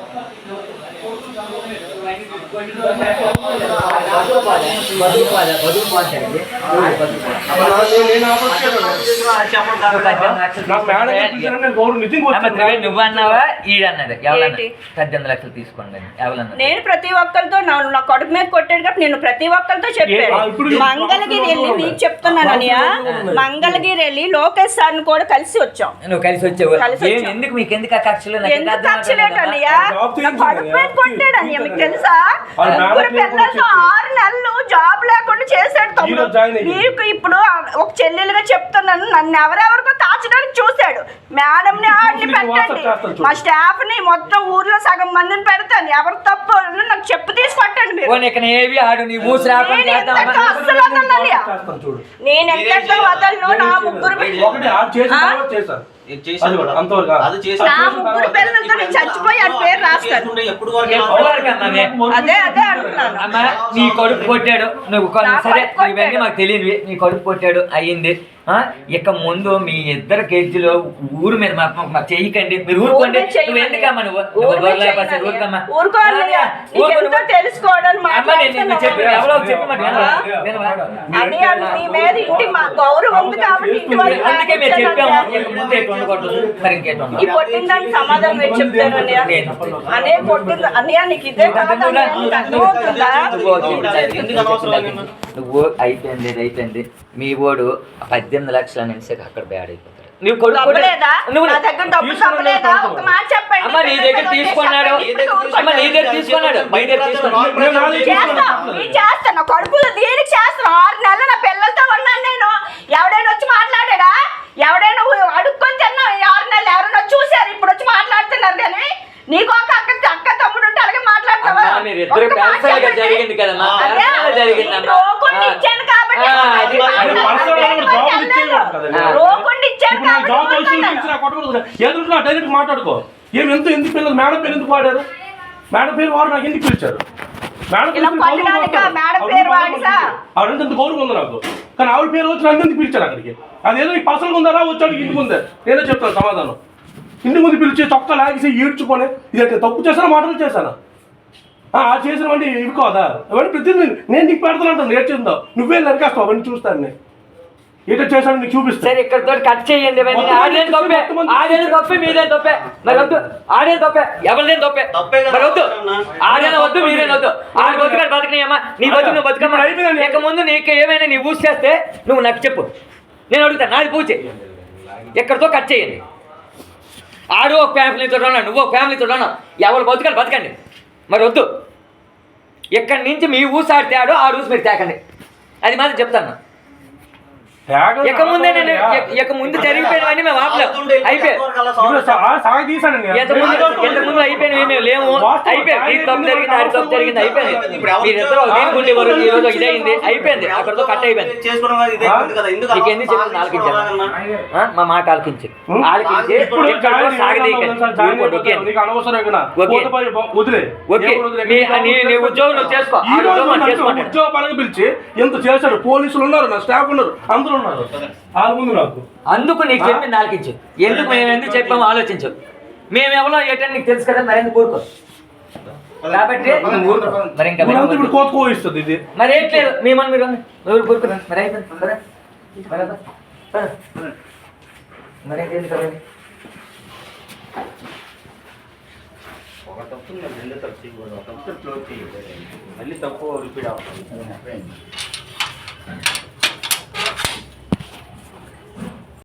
どうしよう。పద్దెనిమిది లక్షలు తీసుకోండి ఎవరన్నా నేను ప్రతి ఒక్కరితో నా నా కడుపు మీద కొట్టాడు కాబట్టి నేను ప్రతి ఒక్కరితో చెప్పాను. ఇప్పుడు- మంగళగిరి వెళ్ళి మీకు చెప్తున్నాను అనియా. మంగళగిరి వెళ్ళి లోకేష్ సార్ని కూడా కలిసి వచ్చాం. నువ్వు కలిసి వచ్చావు. ఎందుకు మీకు ఎందుకు ఆ ఇంకా ఎందుకు కడుపు మీద. కొట్టాడు అన్నయ్య మీకు తెలుసా మేడం ముగ్గురు పిల్లలతో. ఆరు నెలలు జాబ్ లేకుండా చేశాడు తమ్ముడు. నీకు ఇప్పుడు ఒక చెల్లెలుగా చెప్తున్నాను నన్ను ఎవరెవరికో తాచడానికి చూశాడు. మేడం ని ఆడిని పెట్టండి. మా స్టాఫ్ని మొత్తం ఊర్లో సగం మందిని పెడతాను. ఎవరు తప్పు నాకు చెప్పు తీసి పట్టండి మీరు. నేను ఎంత వదలను నా ముగ్గురు అది చేసి నా ముగ్గురు పిల్లలతో నేను చచ్చిపోయి ఆ పేరు రాస్తాను. చేసుకుంటే ఎప్పుడు వరకు ఎవరికి అన్నానే? అదే అదే అంటున్నాను. అమ్మా నీ కొడుకు కొట్టాడు నువ్వు కొ- నా సరే కొడుకు ఇవన్నీ. మాకు తెలియదు నీ కొడుకు కొట్టాడు అయ్యింది. ఆ, ఇక ముందు మీ ఇద్దరు కేజీలో ఊరు మీద మాకు చేయకండి. మీరు ఊరుకోండి. ఊరు మీద. నువ్వు ఎందుకమ్మా నువ్వు? ఊరు గొర్రెల. ఊరుకోవాలి రానియా, నీకు ఊరుకో నేను చెప్పి ఎవరో? అది అది మీద ఇంటి మా గౌరవం ఉంది కాబట్టి ఇంటి వరకు అందుకే చెప్పాము. ముందు మరి ఇంకెటు ఈ ఉండదు పొట్టిన దానికి సమాధానం మీరు చెప్తారు అన్నయ్య. నేను. అనే పొట్టింది అన్నయ్య నీకు ఇదే కాదు? నువ్వు నువ్వు అయిపోయింది మీ ఓడు పద్దెనిమిది లక్షల నుంచి అక్కడ బ్యాడ్ అయిపోతాడు. నువ్వు కొడుకు నువ్వు నా దగ్గర డబ్బు డబ్బు లేదా ఒక మాట చెప్పండి. అమ్మ నీ దగ్గర తీసుకున్నాడు. అమ్మ నీ దగ్గర తీసుకున్నాడు. బయట తీసుకున్నాడు. చేస్తాను. నా కడుపులో దీనికి చేస్తాను. ఆరు నెలలు నా పిల్లలతో ఉన్నాను నేను. ఎవడైనా వచ్చి మాట్లాడాడా? ఎవడైనా అడుక్కొని తిన్నా ఈ ఆరు నెలలు? ఎవరైనా చూశారు? ఇప్పుడు వచ్చి మాట్లాడుతున్నారు కానీ నీకు ఒక అక్క అక్క తమ్ముడు ఉంటే అలాగే మాట్లాడతావా. జరిగింది కదా. రోకుండా డైరెక్ట్ మాట్లాడుకో ఏమి ఎంత ఎందుకు పిల్లలు మేడం పేరు ఎందుకు వాడారు? మేడం పేరు వాడు నాకు ఎందుకు పిలిచారు? మేడం పేరు ఇలా పిలిచి గౌరవం ఉంది నాకు. కానీ ఆవిడ పేరు వచ్చి నన్ను ఎందుకు పిలిచారు అక్కడికి? అదేదో నీకు పర్సనల్ ఉందా? వచ్చాడు ఇంటి ముందే. నేనే చెప్తాను సమాధానం. ఇంటి ముందు పిలిచి చొక్క లాగేసి ఈడ్చుకొని ఇది తప్పు చేశానా? మాటలు చేశానా? ఆ చేసినవంటి ఇవి కాదా? అవన్నీ ప్రతి నేను నీకు పెడతాను అంటాను నేర్చుందా నువ్వే నరికేస్తావు అవన్నీ చూస్తాను నేను. ఏటో చేశాను నీకు చూపిస్తాను సరే ఇక్కడ తోటి కట్ చేయండి ఇవన్నీ. మొత్తం ఆడేం మంది తప్పే మొత్తం మంది ఆడేం తప్పే మీదేం తప్పే? మరి వద్దు ఆడేం తప్పే ఎవరిదేం తప్పే? మరి వద్దు. ఆడేనా వద్దు మీరేం వద్దు. ఆడ బతుకాడు బతకనియమ్మా. నీ బతుకు నువ్వు బతుకమ్మా. ఇక ముందు నీకు ఏమైనా నీ ఊసి చేస్తే నువ్వు నాకు చెప్పు. నేను అడుగుతాను నాది పూచే. ఎక్కడితో కట్ చేయండి. ఆడు ఒక ఫ్యామిలీతో ఉన్నాడు నువ్వు ఒక ఫ్యామిలీతో ఉన్నావు. ఎవరు బతుకాడు బతకండి. మరి వద్దు. ఎక్కడి నుంచి మీ ఊసి ఆడితే ఆడు ఆ ఊసి మీరు తేకండి. అది మాత్రం చెప్తాను. ఇక ముందే నేను ముందు జరిగిపోయినవన్నీ మేము ఆపలేం. మేము లేము అయిపోయింది. ఈ తప్పు జరిగింది ఆడి తప్పు జరిగింది అయిపోయింది. మీరిద్దరు దీనికి వరకు ఈ రోజు ఇదైంది అయిపోయింది. అక్కడతో కట్ అయిపోయింది. చేసుకోవడం కాదు, ఇదే ఉంది కదా. ఎందుకు నీకు ఎన్ని చెప్తుంది ఆలకించాను అన్నా? మా మాట ఆలకించి? ఆలకించి. ఎక్కడికో సాగదీయకండి. ఉద్యోగం చేసుకో. పిలిచి ఎంత చేశాడు? పోలీసులు ఉన్నారు నా స్టాఫ్ ఉన్నారు అందరూ ఉన్నారు. వాళ్ళ ముందు నాకు అందుకు నీకు చెప్పింది ఆలకించు ఎందుకు మేము ఎందుకు చెప్పామో ఆలోచించు. మేము ఎవరో ఏంటని నీకు తెలుసు కదా మరి ఎందుకు ఊరుకో కాబట్టి నువ్వు ఊరుకో మరి ఇంకా ఇప్పుడు ఇప్పుడు కోత కోయిస్తుంది ఇది మరి ఏం లేదు మీ మన మీరు ఎవరు ఊరుకురా మరి అయిపోయింది పద. పద, పద. పద. మరి ఇంకేంది కదా ఒక తప్పు నేను రెండో తప్పు చేయకూడదు. ఒక తప్పు క్లోజ్ చేయాలి. మళ్ళీ తప్పు రిపీట్ అవుతుంది